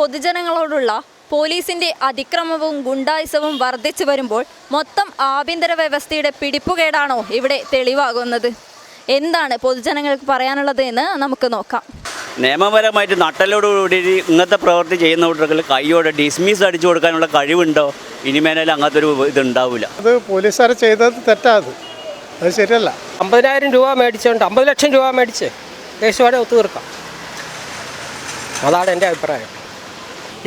പൊതുജനങ്ങളോടുള്ള പോലീസിന്റെ അതിക്രമവും ഗുണ്ടായുസവും വർദ്ധിച്ചു വരുമ്പോൾ മൊത്തം ആഭ്യന്തര വ്യവസ്ഥയുടെ പിടിപ്പുകേടാണോ ഇവിടെ തെളിവാകുന്നത്? എന്താണ് പൊതുജനങ്ങൾക്ക് പറയാനുള്ളത് എന്ന് നമുക്ക് നോക്കാം. നിയമപരമായിട്ട് നട്ടലോടുകൂടി ഇങ്ങനത്തെ പ്രവൃത്തി ചെയ്യുന്നവർക്ക് കൈയോടെ ഡിസ്മിസ് അടിച്ചു കൊടുക്കാനുള്ള കഴിവുണ്ടോ? ഇനിമേനാലും അങ്ങനത്തെ ഒരു ഇത് ഉണ്ടാവില്ല അത് പോലീസുകാർ ചെയ്തത് തെറ്റാത്. അത് ശരിയല്ല. അമ്പതിനായിരം രൂപ മേടിച്ചുകൊണ്ട് അമ്പത് ലക്ഷം രൂപ മേടിച്ച് കേസുവാടെ ഒത്തുതീർക്കാം. അതാണ് എന്റെ അഭിപ്രായം.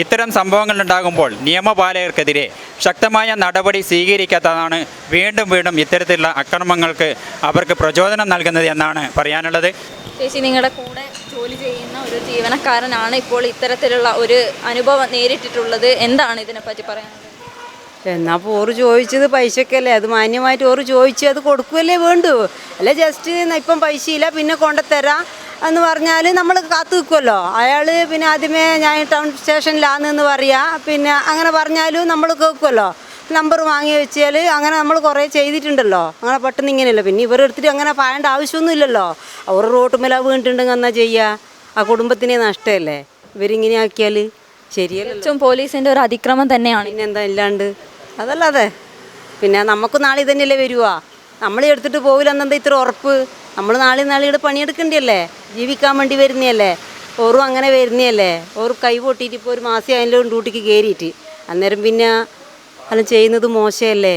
ഇത്തരം സംഭവങ്ങൾ ഉണ്ടാകുമ്പോൾ നിയമപാലകർക്കെതിരെ ശക്തമായ നടപടി സ്വീകരിക്കാത്തതാണ് വീണ്ടും വീണ്ടും ഇത്തരത്തിലുള്ള അക്രമങ്ങൾക്ക് അവർക്ക് പ്രചോദനം നൽകുന്നത് എന്നാണ് പറയാനുള്ളത്. ചേച്ചി നിങ്ങളുടെ കൂടെ ജോലി ചെയ്യുന്ന ഒരു ജീവനക്കാരനാണ് ഇപ്പോൾ ഇത്തരത്തിലുള്ള ഒരു അനുഭവം നേരിട്ടിട്ടുള്ളത്. എന്താണ് ഇതിനെപ്പറ്റി പറയാനുള്ളത്? എന്നാ അപ്പോൾ ഓറ് ചോദിച്ചത് പൈസക്കല്ലേ? അത് മാന്യമായിട്ട് ഓറ് ചോദിച്ച് അത് കൊടുക്കുകയല്ലേ വേണ്ടു? അല്ലെ ജസ്റ്റ് ഇപ്പം പൈസ ഇല്ല പിന്നെ കൊണ്ടുതരാം എന്ന് പറഞ്ഞാൽ നമ്മൾ കാത്തു നിൽക്കുമല്ലോ അയാൾ പിന്നെ ആദ്യമേ ഞാൻ ടൗൺ സ്റ്റേഷനിലാണെന്ന് പറയാ. പിന്നെ അങ്ങനെ പറഞ്ഞാലും നമ്മൾ കേൾക്കുമല്ലോ നമ്പർ വാങ്ങി വെച്ചാൽ അങ്ങനെ നമ്മൾ കുറേ ചെയ്തിട്ടുണ്ടല്ലോ. അങ്ങനെ പെട്ടെന്ന് ഇങ്ങനെയല്ല. പിന്നെ ഇവർ ഇവരെടുത്തിട്ട് അങ്ങനെ പായേണ്ട ആവശ്യമൊന്നുമില്ലല്ലോ അവർ റോട്ട് മേലാ വീണിട്ടുണ്ടെങ്കിൽ എന്നാ ചെയ്യുക ആ കുടുംബത്തിനെ നഷ്ടമല്ലേ ഇവരിങ്ങനെ ആക്കിയാൽ ശരിയല്ല പോലീസിന്റെ ഒരു അതിക്രമം തന്നെയാണ്. പിന്നെന്താ ഇല്ലാണ്ട്? അതല്ലാതെ. പിന്നെ നമുക്ക് നാളെ തന്നെയല്ലേ വരുവാ? നമ്മൾ എടുത്തിട്ട് പോകില്ല എന്നെന്താ ഇത്ര ഉറപ്പ്? നമ്മൾ നാളെ നാളെ ഇവിടെ പണിയെടുക്കണ്ടല്ലേ ജീവിക്കാൻ വേണ്ടി വരുന്നതല്ലേ ഓറും അങ്ങനെ വരുന്നതല്ലേ ഓറ് കൈ പൊട്ടിയിട്ട് ഇപ്പോൾ ഒരു മാസം അതിന്റെ ഡ്യൂട്ടിക്ക് കയറിയിട്ട് അന്നേരം പിന്നെ അതെല്ലാം ചെയ്യുന്നത് മോശമല്ലേ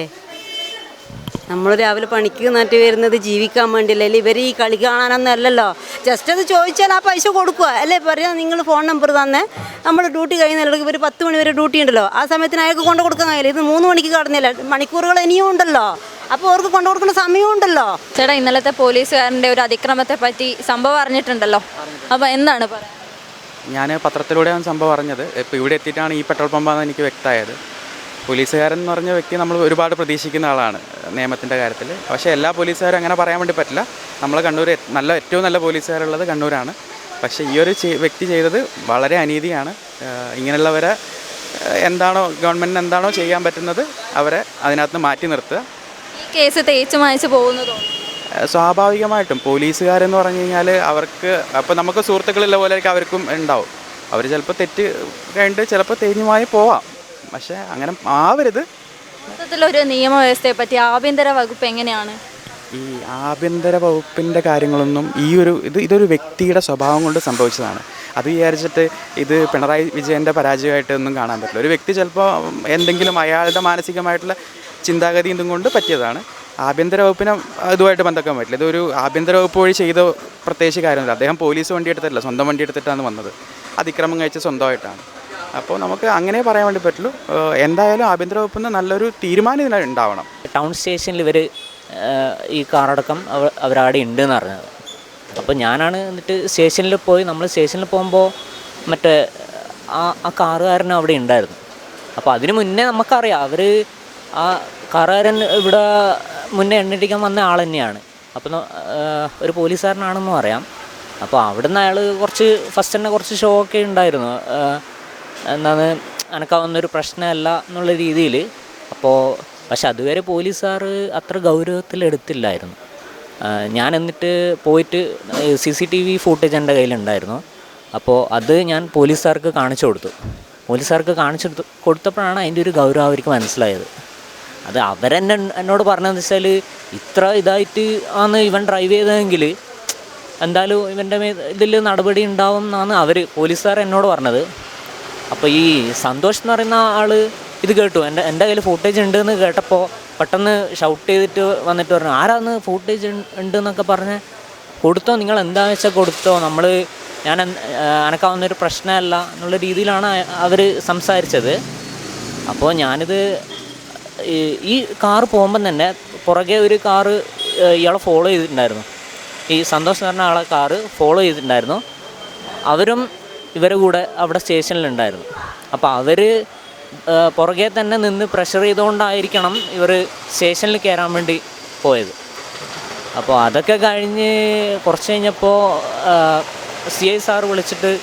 നമ്മൾ രാവിലെ പണിക്ക് നട്ട് വരുന്നത് ജീവിക്കാൻ വേണ്ടിയല്ലേ? അല്ലേ ഇവർ ഈ കളി കാണാനൊന്നല്ലല്ലോ ജസ്റ്റ് അത് ചോദിച്ചാൽ ആ പൈസ കൊടുക്കുക അല്ലേ പറയാം നിങ്ങൾ ഫോൺ നമ്പർ തന്നെ. നമ്മൾ ഡ്യൂട്ടി കഴിയുന്നില്ല ഇവർ പത്ത് മണി വരെ ഡ്യൂട്ടി ഉണ്ടല്ലോ. ആ സമയത്തിന് അയാൾക്ക് കൊണ്ടു കൊടുക്കാൻ കഴിയില്ല. ഇത് മൂന്ന് മണിക്ക് കടന്നില്ല. മണിക്കൂറുകൾ ഇനിയും ഉണ്ടല്ലോ. അപ്പോൾ അവർക്ക് കൊണ്ടു കൊടുക്കുന്ന സമയവും ഉണ്ടല്ലോ ചേട്ടാ ഇന്നലത്തെ പോലീസുകാരന്റെ ഒരു അതിക്രമത്തെ പറ്റി സംഭവം അറിഞ്ഞിട്ടുണ്ടല്ലോ. അപ്പോൾ എന്താണ് പറയാ ഞാൻ പത്രത്തിലൂടെയാണ് സംഭവം അറിഞ്ഞത്. ഇപ്പോൾ ഇവിടെ എത്തിയിട്ടാണ് ഈ പെട്രോൾ പമ്പാന്ന് എനിക്ക് വ്യക്തമായത്. പോലീസുകാരൻ എന്ന് പറഞ്ഞ വ്യക്തി നമ്മൾ ഒരുപാട് പ്രതീക്ഷിക്കുന്ന ആളാണ് നിയമത്തിന്റെ കാര്യത്തിൽ. പക്ഷേ എല്ലാ പോലീസുകാരും അങ്ങനെ പറയാൻ വേണ്ടി പറ്റില്ല. നമ്മൾ കണ്ണൂർ നല്ല ഏറ്റവും നല്ല പോലീസുകാരുള്ളത് കണ്ണൂരാണ്. പക്ഷേ ഈ ഒരു വ്യക്തി ചെയ്തത് വളരെ അനീതിയാണ്. ഇങ്ങനെയുള്ളവരെ എന്താണോ ഗവൺമെന്റിന് എന്താണോ ചെയ്യാൻ പറ്റുന്നത് അവരെ അതിനകത്ത് മാറ്റി നിർത്തുക. കേസ് തേച്ചു മായച്ചു പോകുന്നതോ സ്വാഭാവികമായിട്ടും പോലീസുകാരെന്ന് പറഞ്ഞു കഴിഞ്ഞാൽ അവർക്ക് അപ്പോൾ നമുക്ക് സുഹൃത്തുക്കളുള്ള പോലെ അവർക്കും ഉണ്ടാവും. അവർ ചിലപ്പോൾ തെറ്റ് കഴിഞ്ഞിട്ട് ചിലപ്പോൾ തേഞ്ഞുമായി പോവാം. പക്ഷേ അങ്ങനെ ആവരുത്. മൊത്തത്തിലൊരു നിയമവ്യവസ്ഥയെ പറ്റി ആഭ്യന്തര വകുപ്പ് എങ്ങനെയാണ്? ഈ ആഭ്യന്തര വകുപ്പിന്റെ കാര്യങ്ങളൊന്നും ഈ ഒരു ഇത് ഇതൊരു വ്യക്തിയുടെ സ്വഭാവം കൊണ്ട് സംഭവിച്ചതാണ്. അത് വിചാരിച്ചിട്ട് ഇത് പിണറായി വിജയന്റെ പരാജയമായിട്ടൊന്നും കാണാൻ പറ്റില്ല. ഒരു വ്യക്തി ചിലപ്പോൾ എന്തെങ്കിലും അയാളുടെ മാനസികമായിട്ടുള്ള ചിന്താഗതി ഇതും കൊണ്ട് പറ്റിയതാണ്. ആഭ്യന്തര വകുപ്പിനെ ഇതുമായിട്ട് ബന്ധക്കാൻ പറ്റില്ല. ഇതൊരു ആഭ്യന്തര വകുപ്പ് വഴി ചെയ്ത പ്രത്യേകിച്ച് കാര്യമൊന്നുമില്ല. അദ്ദേഹം പോലീസ് വണ്ടി എടുത്തിട്ടില്ല സ്വന്തം വണ്ടി എടുത്തിട്ടാണ് വന്നത്. അതിക്രമം കഴിച്ച് സ്വന്തമായിട്ടാണ്. അപ്പോൾ നമുക്ക് അങ്ങനെ പറയാൻ വേണ്ടി പറ്റുള്ളൂ. എന്തായാലും ആഭ്യന്തര വകുപ്പിൽ നിന്ന് നല്ലൊരു തീരുമാനം ഇതിനായി ഉണ്ടാവണം. ടൗൺ സ്റ്റേഷനിൽ ഇവർ ഈ കാറടക്കം അവ അവരവിടെ ഉണ്ട് എന്ന് പറഞ്ഞത്. അപ്പോൾ ഞാനാണ് എന്നിട്ട് സ്റ്റേഷനിൽ പോയി നമ്മൾ സ്റ്റേഷനിൽ പോകുമ്പോൾ മറ്റേ ആ ആ കാറുകാരൻ അവിടെ ഉണ്ടായിരുന്നു. അപ്പോൾ അതിന് മുന്നേ നമുക്കറിയാം അവർ ആ കാറുകാരൻ ഇവിടെ മുന്നേ എണ്ണിട്ടിക്കാൻ വന്ന ആൾ തന്നെയാണ്. അപ്പം ഒരു പോലീസുകാരനാണെന്നും അറിയാം. അപ്പോൾ അവിടുന്ന് അയാൾ കുറച്ച് ഫസ്റ്റ് തന്നെ കുറച്ച് ഷോ ഒക്കെ ഉണ്ടായിരുന്നു. എന്താണ് എനക്കാവുന്നൊരു പ്രശ്നമല്ല എന്നുള്ള രീതിയിൽ അപ്പോൾ പക്ഷെ അതുവരെ പോലീസുകാർ അത്ര ഗൗരവത്തിൽ എടുത്തില്ലായിരുന്നു. ഞാൻ എന്നിട്ട് പോയിട്ട് C C T V footage എന്റെ കയ്യിലുണ്ടായിരുന്നു. അപ്പോൾ അത് ഞാൻ പോലീസുകാർക്ക് കാണിച്ചു കൊടുത്തു. പോലീസുകാർക്ക് കാണിച്ചു കൊടുത്തപ്പോഴാണ് അതിന്റെ ഒരു ഗൗരവം അവർക്ക് മനസ്സിലായത്. അത് അവരെന്നെ എന്നോട് പറഞ്ഞതെന്ന് വെച്ചാൽ ഇത്ര ഇതായിട്ട് ആണ് ഇവൻ ഡ്രൈവ് ചെയ്തതെങ്കിൽ എന്തായാലും ഇവന്റെ ഇതിൽ നടപടി ഉണ്ടാവും എന്നാണ് അവർ പോലീസുകാർ എന്നോട് പറഞ്ഞത്. അപ്പോൾ ഈ സന്തോഷ് എന്ന് പറയുന്ന ആൾ ഇത് കേട്ടു. എന്റെ എന്റെ കയ്യിൽ ഫൂട്ടേജ് ഉണ്ട് എന്ന് കേട്ടപ്പോൾ പെട്ടെന്ന് ഷൗട്ട് ചെയ്തിട്ട് വന്നിട്ട് പറഞ്ഞു ആരാന്ന് ഫൂട്ടേജ് ഉണ്ട് എന്നൊക്കെ പറഞ്ഞ് കൊടുത്തോ? നിങ്ങൾ എന്താ വെച്ചാൽ കൊടുത്തോ? നമ്മൾ ഞാൻ എനക്കാവുന്നൊരു പ്രശ്നമല്ല എന്നുള്ള രീതിയിലാണ് അവർ സംസാരിച്ചത്. അപ്പോൾ ഞാനിത് ഈ- കാറ് പോകുമ്പം തന്നെ പുറകെ ഒരു കാറ് ഇയാളെ ഫോളോ ചെയ്തിട്ടുണ്ടായിരുന്നു. ഈ സന്തോഷ് എന്ന് പറഞ്ഞ ആളെ കാറ് ഫോളോ ചെയ്തിട്ടുണ്ടായിരുന്നു. അവരും ഇവരെ കൂടെ അവിടെ സ്റ്റേഷനിലുണ്ടായിരുന്നു. അപ്പോൾ അവർ പുറകെ തന്നെ നിന്ന് പ്രഷർ ചെയ്തുകൊണ്ടായിരിക്കണം ഇവർ സ്റ്റേഷനിൽ കയറാൻ വേണ്ടി പോയത്. അപ്പോൾ അതൊക്കെ കഴിഞ്ഞ് കുറച്ച് കഴിഞ്ഞപ്പോൾ സി ഐ സാറ് വിളിച്ചിട്ട്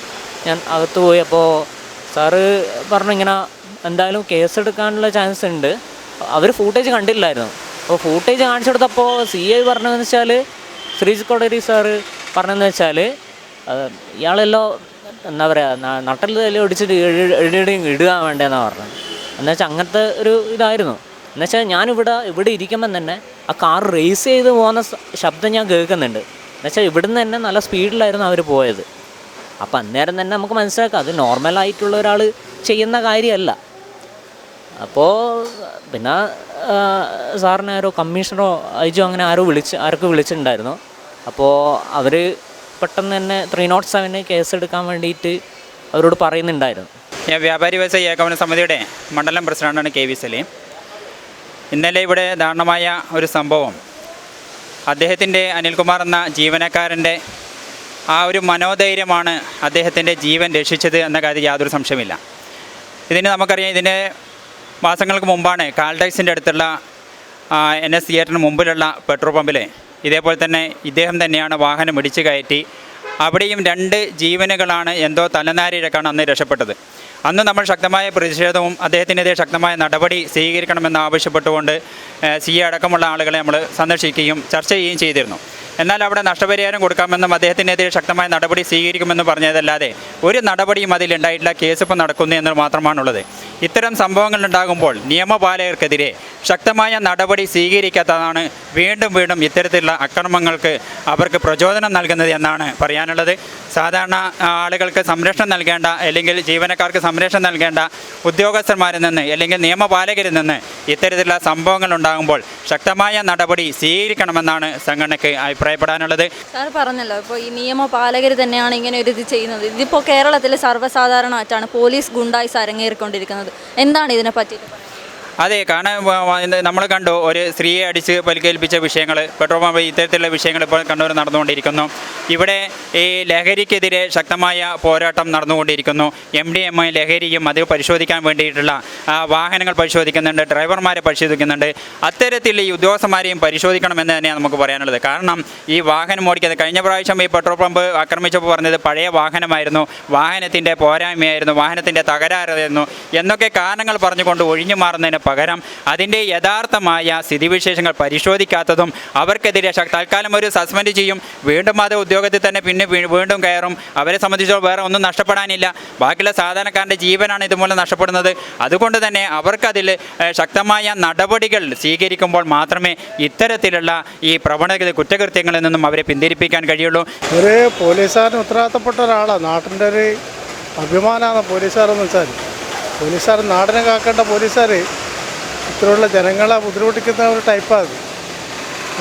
ഞാൻ അകത്ത് പോയി. അപ്പോൾ സാറ് പറഞ്ഞു ഇങ്ങനെ എന്തായാലും കേസ് എടുക്കാനുള്ള ചാൻസ് ഉണ്ട്. അവർ ഫൂട്ടേജ് കണ്ടില്ലായിരുന്നു. അപ്പോൾ ഫൂട്ടേജ് കാണിച്ചു കൊടുത്തപ്പോൾ സി ഐ പറഞ്ഞതെന്ന് വെച്ചാൽ ശ്രീജ് കൊടരി സാറ് പറഞ്ഞതെന്ന് വെച്ചാൽ ഇയാളെല്ലോ എന്താ പറയുക നട്ടൽ തല്ലി ഒടിച്ചിട്ട് എഴുതി ഇടുക വേണ്ടതെന്നാണ് പറഞ്ഞത്. എന്നുവെച്ചാൽ അങ്ങനത്തെ ഒരു ഇതായിരുന്നു. എന്നുവെച്ചാൽ ഞാനിവിടെ ഇവിടെ ഇരിക്കുമ്പം തന്നെ ആ കാർ റേസ് ചെയ്ത് പോകുന്ന ശബ്ദം ഞാൻ കേൾക്കുന്നുണ്ട്. എന്നുവെച്ചാൽ ഇവിടുന്ന് തന്നെ നല്ല സ്പീഡിലായിരുന്നു അവർ പോയത്. അപ്പോൾ അന്നേരം തന്നെ നമുക്ക് മനസ്സിലാക്കാം അത് നോർമലായിട്ടുള്ള ഒരാൾ ചെയ്യുന്ന കാര്യമല്ല അപ്പോൾ പിന്നെ സാറിന് ആരോ കമ്മീഷണറോ ഐജോ അങ്ങനെ ആരോ വിളിച്ച് ആരൊക്കെ വിളിച്ചിട്ടുണ്ടായിരുന്നു. അപ്പോൾ അവർ പെട്ടെന്ന് തന്നെ ത്രീ നോട്ട് സെവന് കേസെടുക്കാൻ വേണ്ടിയിട്ട് അവരോട് പറയുന്നുണ്ടായിരുന്നു. ഞാൻ വ്യാപാരി വ്യവസായ ഏകോപന സമിതിയുടെ മണ്ഡലം പ്രസിഡന്റാണ് കെ വി സലീം. ഇന്നലെ ഇവിടെ ദാരുണമായ ഒരു സംഭവം. അദ്ദേഹത്തിന്റെ അനിൽകുമാർ എന്ന ജീവനക്കാരന്റെ ആ ഒരു മനോധൈര്യമാണ് അദ്ദേഹത്തിന്റെ ജീവൻ രക്ഷിച്ചത് എന്ന കാര്യത്തിൽ യാതൊരു സംശയമില്ല ഇതിന് നമുക്കറിയാം ഇതിന്റെ മാസങ്ങൾക്ക് മുമ്പാണ് കാൽഡൈസിന്റെ അടുത്തുള്ള എൻ എസ് തിയേറ്ററിന് മുമ്പിലുള്ള പെട്രോൾ പമ്പിൽ ഇതേപോലെ തന്നെ ഇദ്ദേഹം തന്നെയാണ് വാഹനം ഇടിച്ചു കയറ്റി. അവിടെയും രണ്ട് ജീവനുകളാണ് എന്തോ തലനാരിഴക്കാണ് അന്ന് രക്ഷപ്പെട്ടത്. അന്ന് നമ്മൾ ശക്തമായ പ്രതിഷേധവും അദ്ദേഹത്തിനെതിരെ ശക്തമായ നടപടി സ്വീകരിക്കണമെന്ന് ആവശ്യപ്പെട്ടുകൊണ്ട് സി അടക്കമുള്ള ആളുകളെ നമ്മൾ സന്ദർശിക്കുകയും ചർച്ച ചെയ്യുകയും ചെയ്തിരുന്നു. എന്നാൽ അവിടെ നഷ്ടപരിഹാരം കൊടുക്കാമെന്നും അദ്ദേഹത്തിനെതിരെ ശക്തമായ നടപടി സ്വീകരിക്കുമെന്ന് പറഞ്ഞതല്ലാതെ ഒരു നടപടിയും അതിലുണ്ടായിട്ടില്ല കേസ് ഇപ്പോൾ നടക്കുന്നു എന്ന് മാത്രമാണുള്ളത്. ഇത്തരം സംഭവങ്ങൾ ഉണ്ടാകുമ്പോൾ നിയമപാലകർക്കെതിരെ ശക്തമായ നടപടി സ്വീകരിക്കാത്തതാണ് വീണ്ടും വീണ്ടും ഇത്തരത്തിലുള്ള അക്രമങ്ങൾക്ക് അവർക്ക് പ്രചോദനം നൽകുന്നത് എന്നാണ് പറയാനുള്ളത്. സാധാരണ ആളുകൾക്ക് സംരക്ഷണം നൽകേണ്ട അല്ലെങ്കിൽ ജീവനക്കാർക്ക് സംരക്ഷണം നൽകേണ്ട ഉദ്യോഗസ്ഥന്മാരിൽ നിന്ന് അല്ലെങ്കിൽ നിയമപാലകരിൽ നിന്ന് ഇത്തരത്തിലുള്ള സംഭവങ്ങൾ ഉണ്ടാകുമ്പോൾ ശക്തമായ നടപടി സ്വീകരിക്കണമെന്നാണ് സംഘടനയ്ക്ക് അഭിപ്രായപ്പെടാനുള്ളത്? സാർ പറഞ്ഞല്ലോ ഇപ്പോൾ ഈ നിയമപാലകർ തന്നെയാണ് ഇങ്ങനെ ഒരു ഇത് ചെയ്യുന്നത്. ഇതിപ്പോൾ കേരളത്തിൽ സർവസാധാരണമായിട്ടാണ് പോലീസ് ഗുണ്ടായി അരങ്ങേറിക്കൊണ്ടിരിക്കുന്നത് എന്താണ് ഇതിനെ പറയുന്നത്? അതെ കാരണം നമ്മൾ കണ്ടു ഒരു സ്ത്രീയെ അടിച്ച് പരിക്കേൽപ്പിച്ച വിഷയങ്ങൾ പെട്രോൾ പമ്പ് ഇത്തരത്തിലുള്ള വിഷയങ്ങൾ ഇപ്പോൾ കണ്ണൂർ നടന്നുകൊണ്ടിരിക്കുന്നു. ഇവിടെ ഈ ലഹരിക്കെതിരെ ശക്തമായ പോരാട്ടം നടന്നുകൊണ്ടിരിക്കുന്നു. എം ഡി എം ലഹരിയും അത് പരിശോധിക്കാൻ വേണ്ടിയിട്ടുള്ള വാഹനങ്ങൾ പരിശോധിക്കുന്നുണ്ട് ഡ്രൈവർമാരെ പരിശോധിക്കുന്നുണ്ട്. അത്തരത്തിൽ ഈ ഉദ്യോഗസ്ഥന്മാരെയും പരിശോധിക്കണമെന്ന് തന്നെയാണ് നമുക്ക് പറയാനുള്ളത്. കാരണം ഈ വാഹനം ഓടിക്കുന്നത് കഴിഞ്ഞ പ്രാവശ്യം ഈ പെട്രോൾ പമ്പ് ആക്രമിച്ചപ്പോൾ പറഞ്ഞത് പഴയ വാഹനമായിരുന്നു വാഹനത്തിന്റെ പോരായ്മയായിരുന്നു വാഹനത്തിന്റെ തകരാറായിരുന്നു എന്നൊക്കെ കാരണങ്ങൾ പറഞ്ഞുകൊണ്ട് ഒഴിഞ്ഞു മാറുന്നതിന് പകരം അതിന്റെ യഥാർത്ഥമായ സ്ഥിതിവിശേഷങ്ങൾ പരിശോധിക്കാത്തതും അവർക്കെതിരെ തൽക്കാലം ഒരു സസ്പെൻഡ് ചെയ്യും. വീണ്ടും അത് ഉദ്യോഗത്തിൽ തന്നെ പിന്നെ വീണ്ടും കയറും. അവരെ സംബന്ധിച്ചോളം വേറെ ഒന്നും നഷ്ടപ്പെടാനില്ല. ബാക്കിയുള്ള സാധാരണക്കാരന്റെ ജീവനാണ് ഇതുമൂലം നഷ്ടപ്പെടുന്നത്. അതുകൊണ്ട് തന്നെ അവർക്കതിൽ ശക്തമായ നടപടികൾ സ്വീകരിക്കുമ്പോൾ മാത്രമേ ഇത്തരത്തിലുള്ള ഈ പ്രവണത കുറ്റകൃത്യങ്ങളിൽ നിന്നും അവരെ പിന്തിരിപ്പിക്കാൻ കഴിയുള്ളൂ. ഒരു പോലീസുകാരൻ ഉത്തരവാദിത്തപ്പെട്ട ഒരാളാണ് നാട്ടിന്റെ ഒരു അഭിമാനമാണ് പോലീസുകാരെന്ന് വെച്ചാൽ പോലീസുകാർ നാടിനെ കാക്കേണ്ട പോലീസുകാർ ഇത്തരമുള്ള ജനങ്ങളെ ബുദ്ധിമുട്ടിക്കുന്ന ഒരു ടൈപ്പാണ് അത്.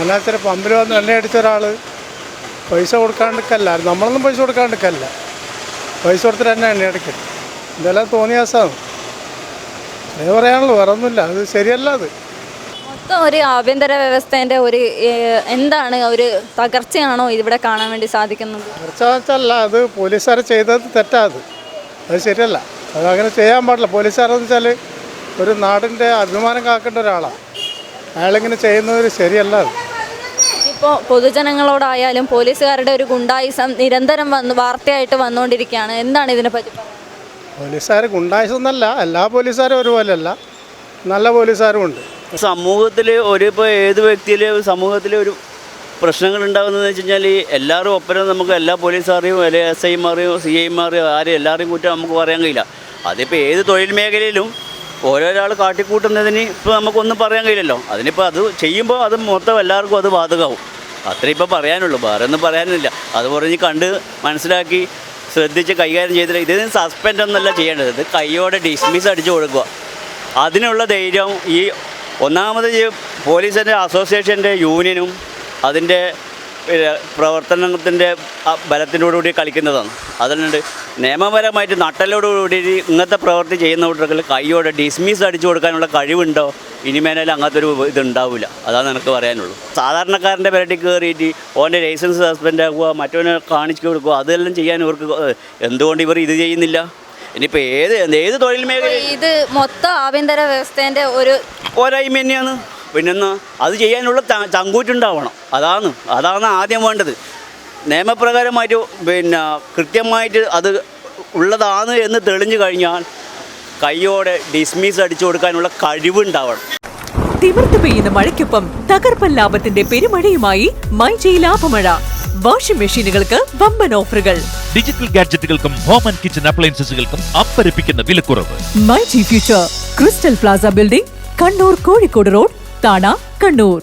എന്നാൽ ചില പമ്പിൽ വന്ന് എണ്ണ അടിച്ച ഒരാൾ പൈസ കൊടുക്കാണ്ടിക്കല്ല നമ്മളൊന്നും പൈസ കൊടുക്കാണ്ടിക്കല്ല പൈസ കൊടുത്തിട്ട് തന്നെ എണ്ണ അടിക്കും. ഇതെല്ലാം തോന്നിയാസാണ് അതേ പറയാനുള്ളൂ വേറെ ഒന്നുമില്ല അത് ശരിയല്ല അത്. മൊത്തം ഒരു ആഭ്യന്തര വ്യവസ്ഥേന്റെ ഒരു എന്താണ് ഒരു തകർച്ചയാണോ ഇവിടെ കാണാൻ വേണ്ടി സാധിക്കുന്നത്? തകർച്ചല്ല അത് പോലീസുകാർ ചെയ്തത് തെറ്റാത് അത്. ശരിയല്ല. അത് അങ്ങനെ ചെയ്യാൻ പാടില്ല. പോലീസുകാരെന്ന് വെച്ചാൽ ഒരു നാടിന്റെ അഭിമാനം കാക്കേണ്ട ഒരാളാണ് അയാളിങ്ങനെ ചെയ്യുന്നത് ശരിയല്ല ഇപ്പോൾ പൊതുജനങ്ങളോടായാലും പോലീസുകാരുടെ ഒരു ഗുണ്ടായിസം നിരന്തരം വന്ന് വാർത്തയായിട്ട് വന്നുകൊണ്ടിരിക്കുകയാണ്. എന്താണ് ഇതിനെ പറ്റി പോലീസുകാർ ഗുണ്ടായുസം എന്നല്ല എല്ലാ പോലീസുകാരും ഒരുപോലെയല്ല. നല്ല പോലീസുകാരും ഉണ്ട്. സമൂഹത്തിൽ ഒരു ഇപ്പോൾ ഏത് വ്യക്തിയിലെ സമൂഹത്തിലെ ഒരു പ്രശ്നങ്ങൾ ഉണ്ടാകുന്നതെന്ന് വെച്ച് കഴിഞ്ഞാൽ ഈ എല്ലാവരും ഒപ്പരം നമുക്ക് എല്ലാ പോലീസുകാരെയും അല്ലെ എസ് ഐമാരെയും സി ഐമാരെയും ആരെയും എല്ലാവരെയും കുറ്റം നമുക്ക് പറയാൻ കഴിയില്ല. അതിപ്പോൾ ഏത് തൊഴിൽ മേഖലയിലും ഓരോരാൾ കാട്ടിക്കൂട്ടുന്നതിന് ഇപ്പോൾ നമുക്കൊന്നും പറയാൻ കഴിയില്ലല്ലോ. അതിനിപ്പോൾ അത് ചെയ്യുമ്പോൾ അത് മൊത്തം എല്ലാവർക്കും അത് ബാധകമാവും അത്രേ ഇപ്പോൾ പറയാനുള്ളൂ. വേറെ ഒന്നും പറയാനില്ല. അത് പറഞ്ഞ് കണ്ട് മനസ്സിലാക്കി ശ്രദ്ധിച്ച് കൈകാര്യം ചെയ്തില്ല. ഇതിന് സസ്പെൻഡ് ഒന്നല്ല ചെയ്യേണ്ടത്. ഇത് കൈയോടെ ഡിസ്മിസ് അടിച്ചു കൊടുക്കുക. അതിനുള്ള ധൈര്യം ഈ ഒന്നാമത് ഈ പോലീസിന്റെ അസോസിയേഷന്റെ യൂണിയനും അതിന്റെ പ്രവർത്തനത്തിന്റെ ബലത്തിനോടുകൂടി കളിക്കുന്നതാണ്. അതുകൊണ്ട് നിയമപരമായിട്ട് നട്ടലോടുകൂടി ഇങ്ങനത്തെ പ്രവൃത്തി ചെയ്യുന്ന കൂട്ടർക്ക് കൈയോടെ ഡിസ്മിസ് അടിച്ചു കൊടുക്കാനുള്ള കഴിവുണ്ടോ? ഇനിമേലാൽ അങ്ങനത്തെ ഒരു ഇതുണ്ടാവില്ല അതാണ് എനിക്ക് പറയാനുള്ളൂ. സാധാരണക്കാരന്റെ പെരട്ടി കയറിയിട്ട് ഓന്റെ ലൈസൻസ് സസ്പെൻഡ് ആക്കുക മറ്റവനെ കാണിച്ചു കൊടുക്കുക അതെല്ലാം ചെയ്യാൻ ഇവർക്ക് എന്തുകൊണ്ട് ഇവർ ഇത് ചെയ്യുന്നില്ല? ഇനിയിപ്പോൾ ഏത് ഏത് തൊഴിൽ മേഖല ഇത് മൊത്തം ആഭ്യന്തര വ്യവസ്ഥേന്റെ ഒരു പോരായ്മ തന്നെയാണ്. പിന്നെന്ന് അത് ചെയ്യാനുള്ള ചങ്കൂറ്റുണ്ടാവണം. അതാണ് അതാണ് ആദ്യം വേണ്ടത്. നിയമപ്രകാരമായിട്ട് പിന്നെ കൃത്യമായിട്ട് അത് ഉള്ളതാണ് എന്ന് തെളിഞ്ഞു കഴിഞ്ഞാൽ കൈയോടെ ഡിസ്മിസ് അടിച്ചു കൊടുക്കാനുള്ള കഴിവുണ്ടാവണം. തിമിർത്ത് പെയ്യുന്ന മഴയ്ക്കൊപ്പം തകർപ്പൻ ലാഭത്തിന്റെ പെരുമഴയുമായി മൈജി ലാഭമഴ. വാഷിംഗ് മെഷീനുകൾക്ക് വമ്പൻ ഓഫറുകൾ. ഡിജിറ്റൽ ഗാഡ്ജറ്റുകൾക്കും ഹോം ആൻഡ് കിച്ചൺ അപ്ലയൻസസുകൾക്കും അപ്പരിപ്പിക്കുന്ന വിലക്കുറവ്. My G future. Crystal plaza building Kannur Kozhikode road Thana Kannur.